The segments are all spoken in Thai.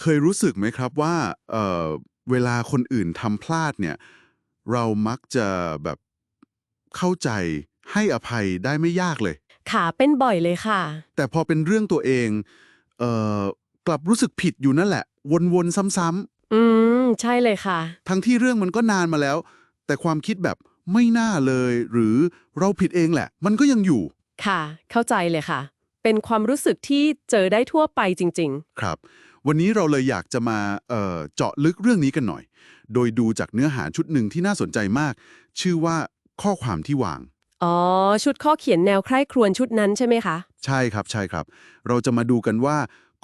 เคยรู้สึกไหมครับว่าเอ่อเวลาคนอื่นทำพลาดเนี่ย เรามักจะแบบเข้าใจให้อภัยได้ไม่ยากเลย ค่ะเป็นบ่อยเลยค่ะ แต่พอเป็นเรื่องตัวเองเอ่อกลับรู้สึกผิดอยู่นั่นแหละ วนๆซ้ำอืม ใช่เลยค่ะ ๆ ทั้งที่เรื่องมันก็นานมาแล้ว แต่ความคิดแบบไม่น่าเลย หรือเราผิดเองแหละ มันก็ยังอยู่ค่ะ เข้าใจเลยค่ะ เป็นความรู้สึกที่เจอได้ทั่วไปจริง ครับ วันนี้เราเลยอยากจะมาเอ่อเจาะลึกเรื่องนี้กันหน่อย โดยดูจากเนื้อหาชุดหนึ่งที่น่าสนใจมาก ชื่อว่าข้อความที่วางๆอ๋อ ชุดข้อเขียนแนวใคร่ครวญชุดนั้นใช่ไหมคะ ใช่ครับใช่ครับ เราจะมาดูกันว่า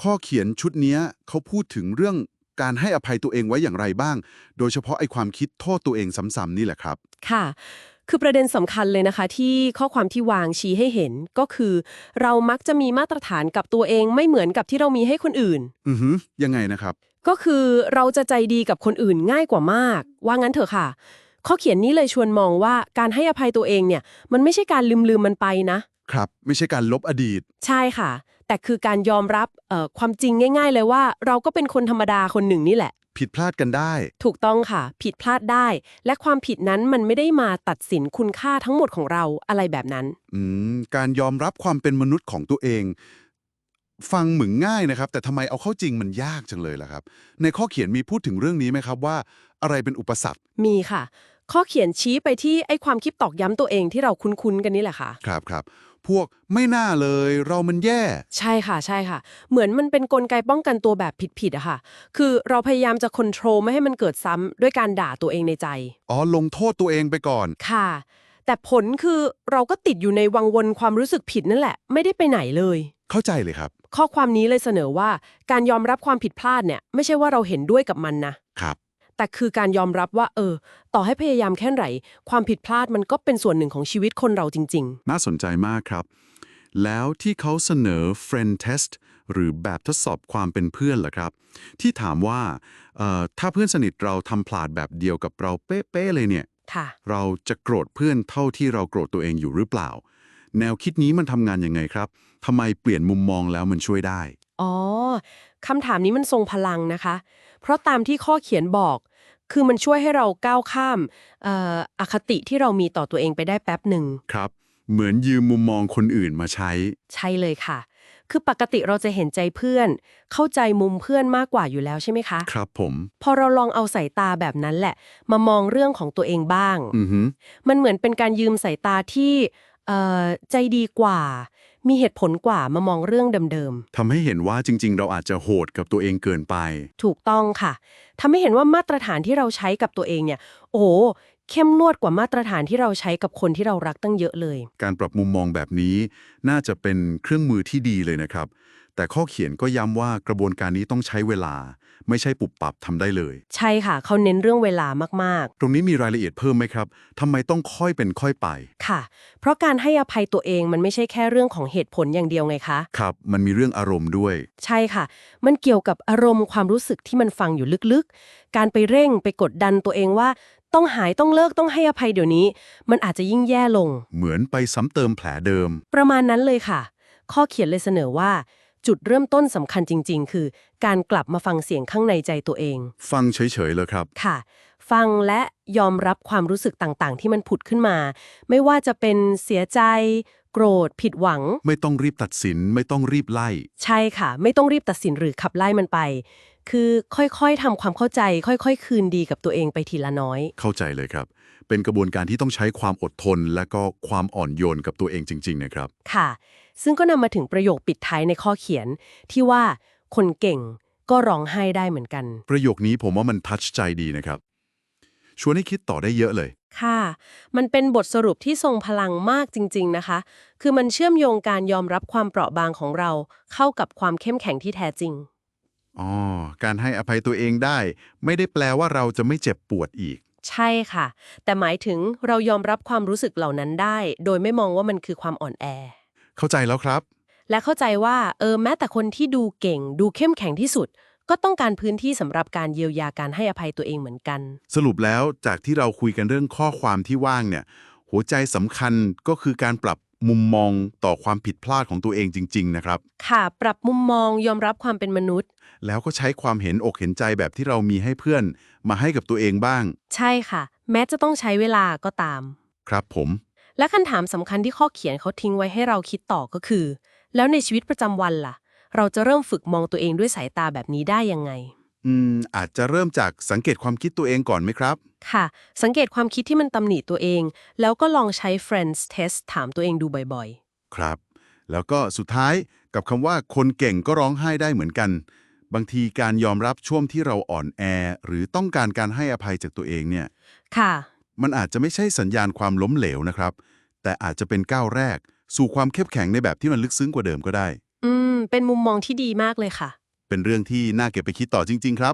ข้อเขียนชุดเนี้ยเขาพูดถึงเรื่องการให้อภัยตัวเองไว้อย่างไรบ้าง โดยเฉพาะไอ้ความคิดโทษตัวเองซ้ำๆนี่แหละครับ ค่ะ คือประเด็นสำคัญเลยนะคะ ที่ข้อความที่วางชี้ให้เห็นก็คือ เรามักจะมีมาตรฐานกับตัวเองไม่เหมือนกับที่เรามีให้คนอื่น อือฮึยังไงนะครับ ก็คือเราจะใจดีกับคนอื่นง่ายกว่ามาก ว่างั้นเถอะค่ะ ข้อเขียนนี้เลยชวนมองว่าการให้อภัยตัวเองเนี่ย มันไม่ใช่การลืมลืมๆมันไปนะ ครับ ไม่ใช่การลบอดีต ใช่ค่ะ แต่คือการยอมรับเอ่อความจริงง่าย ๆ เลยว่า เราก็เป็นคนธรรมดาคนหนึ่งนี่แหละ ผิดพลาดกันได้ ถูกต้องค่ะ ผิดพลาดได้ และความผิดนั้นมันไม่ได้มาตัดสินคุณค่าทั้งหมดของเราอะไรแบบนั้น อืมการยอมรับความเป็นมนุษย์ของตัวเอง ฟังเหมือนง่ายนะครับ แต่ทำไมเอาเข้าจริงมันยากจังเลยล่ะครับ ในข้อเขียนมีพูดถึงเรื่องนี้ไหมครับว่า อะไรเป็นอุปสรรค มีค่ะ ข้อเขียนชี้ไปที่ไอ้ความคิดตอกย้ำตัวเองที่เราคุ้นๆกันนี่แหละค่ะ ครับครับ พวกไม่น่าเลยเรามันแย่ ใช่ค่ะใช่ค่ะ เหมือนมันเป็นนกลไกป้องกันตัวแบบผิดๆอะค่ะ คือเราพยายามจะควบคุมไม่ให้มันเกิดซ้ำด้วยการด่าตัวเองในใจ อ๋อ ลงโทษตัวเองไปก่อน ค่ะ แต่ผลคือเราก็ติดอยู่ในวังวนความรู้สึกผิดนั่นแหละ ไม่ได้ไปไหนเลย เข้าใจเลยครับ ข้อความนี้เลยเสนอว่า การยอมรับความผิดพลาดเนี่ย ไม่ใช่ว่าเราเห็นด้วยกับมันนะครับ แต่คือการยอมรับว่า เออ ต่อให้พยายามแค่ไหนความผิดพลาดมันก็เป็นส่วนหนึ่งของชีวิตคนเราจริงน่าสนใจมากครับ แล้วที่เขาเสนอ friend test หรือแบบทดสอบความเป็นเพื่อนล่ะครับ ที่ถามว่าเอ่อถ้าเพื่อนสนิทเราทำพลาดแบบเดียวกับเราเป๊ะๆเลยเนี่ยๆค่ะเราจะโกรธเพื่อนเท่าที่เราโกรธตัวเองอยู่หรือเปล่า แนวคิดนี้มันทำงานยังไงครับทำไมเปลี่ยนมุมมองแล้วมันช่วยได้ อ๋อ คำถามนี้มันทรงพลังนะคะ เพราะตามที่ข้อเขียนบอก คือมันช่วยให้เราก้าวข้ามเอ่ออคติที่เรามีต่อตัวเองไปได้แป๊บหนึ่งครับ เหมือนยืมมุมมองคนอื่นมาใช้ ใช่เลยค่ะ คือปกติเราจะเห็นใจเพื่อน เข้าใจมุมเพื่อนมากกว่าอยู่แล้วใช่ไหมคะ ครับผม พอเราลองเอาสายตาแบบนั้นแหละ มามองเรื่องของตัวเองบ้างอือฮึมันเหมือนเป็นการยืมสายตาที่เอ่อใจดีกว่า มีเหตุผลกว่ามามองเรื่องเดิมทำให้เห็นว่าจริง ๆ เราอาจจะโหดกับตัวเองเกินไป ๆ ถูกต้องค่ะทำให้เห็นว่ามาตรฐานที่เราใช้กับตัวเองเนี่ย โอ้โหเข้มงวดกว่ามาตรฐานที่เราใช้กับคนที่เรารักตั้งเยอะเลย การปรับมุมมองแบบนี้ น่าจะเป็นเครื่องมือที่ดีเลยนะครับ แต่ข้อเขียนก็ย้ำว่ากระบวนการนี้ต้องใช้เวลา ไม่ใช่ปุบปับทำได้เลย ใช่ค่ะ เขาเน้นเรื่องเวลามากตรงนี้มีรายละเอียดเพิ่มไหมครับทำไมต้องค่อยเป็นค่อยไปๆค่ะ เพราะการให้อภัยตัวเองมันไม่ใช่แค่เรื่องของเหตุผลอย่างเดียวไงคะครับ มันมีเรื่องอารมณ์ด้วย ใช่ค่ะ มันเกี่ยวกับอารมณ์ความรู้สึกที่มันฟังอยู่ลึกๆ การไปเร่งไปกดดันตัวเองว่าต้องหายต้องเลิกต้องให้อภัยเดี๋ยวนี้ มันอาจจะยิ่งแย่ลง เหมือนไปซ้ำเติมแผลเดิม ประมาณนั้นเลยค่ะ ข้อเขียนเลยเสนอว่า จุดเริ่มต้นสำคัญจริง ๆ คือ การกลับมาฟังเสียงข้างในใจตัวเอง ฟังเฉยๆเลยครับ ค่ะ ฟังและยอมรับความรู้สึกต่างๆ ที่มันผุดขึ้นมา ไม่ว่าจะเป็นเสียใจ โกรธ ผิดหวัง ไม่ต้องรีบตัดสิน ไม่ต้องรีบไล่ ใช่ค่ะ ไม่ต้องรีบตัดสินหรือขับไล่มันไป คือค่อยๆทำความเข้าใจ ค่อย ๆ คืนดีกับตัวเองไปทีละน้อย เข้าใจเลยครับ เป็นกระบวนการที่ต้องใช้ความอดทน และก็ความอ่อนโยนกับตัวเองจริง ๆ นะครับ ค่ะ ซึ่งก็นำมาถึงประโยคปิดท้ายในข้อเขียน ที่ว่าคนเก่งก็ร้องไห้ได้เหมือนกัน ประโยคนี้ผมว่ามันทัชใจดีนะครับ ชวนให้คิดต่อได้เยอะเลย ค่ะ มันเป็นบทสรุปที่ทรงพลังมากจริง ๆ นะคะ คือมันเชื่อมโยงการยอมรับความเปราะบางของเรา เข้ากับความเข้มแข็งที่แท้จริง อ๋อ การให้อภัยตัวเองได้ ไม่ได้แปลว่าเราจะไม่เจ็บปวดอีก ใช่ค่ะ แต่หมายถึงเรายอมรับความรู้สึกเหล่านั้นได้ โดยไม่มองว่ามันคือความอ่อนแอ เข้าใจแล้วครับ และเข้าใจว่าเออแม้แต่คนที่ดูเก่ง ดูเข้มแข็งที่สุด ก็ต้องการพื้นที่สำหรับการเยียวยาการให้อภัยตัวเองเหมือนกัน สรุปแล้วจากที่เราคุยกันเรื่องข้อความที่ว่างเนี่ย หัวใจสำคัญก็คือการปรับ มุมมองต่อความผิดพลาดของตัวเองจริง ๆ นะครับ ค่ะ ปรับมุมมองยอมรับความเป็นมนุษย์ แล้วก็ใช้ความเห็นอกเห็นใจแบบที่เรามีให้เพื่อน มาให้กับตัวเองบ้าง ใช่ค่ะ แม้จะต้องใช้เวลาก็ตาม ครับผม และคำถามสำคัญที่ข้อเขียนเขาทิ้งไว้ให้เราคิดต่อก็คือ แล้วในชีวิตประจำวันล่ะ เราจะเริ่มฝึกมองตัวเองด้วยสายตาแบบนี้ได้ยังไง อืมอาจจะเริ่มจากสังเกตความคิดตัวเองก่อนไหมครับ ค่ะ สังเกตความคิดที่มันตำหนิตัวเอง แล้วก็ลองใช้ friends test ถามตัวเองดูบ่อยครับ แล้วก็สุดท้ายกับคำว่าคนเก่งก็ร้องไห้ได้เหมือนกัน บางทีการยอมรับช่วงที่เราอ่อนแอ หรือต้องการการให้อภัยจากตัวเองเนี่ย ๆ ค่ะ มันอาจจะไม่ใช่สัญญาณความล้มเหลวนะครับ แต่อาจจะเป็นก้าวแรก สู่ความเข้มแข็งในแบบที่มันลึกซึ้งกว่าเดิมก็ได้ อืม เป็นมุมมองที่ดีมากเลยค่ะ เป็นเรื่องที่น่าเก็บไปคิดต่อจริง ๆ ครับ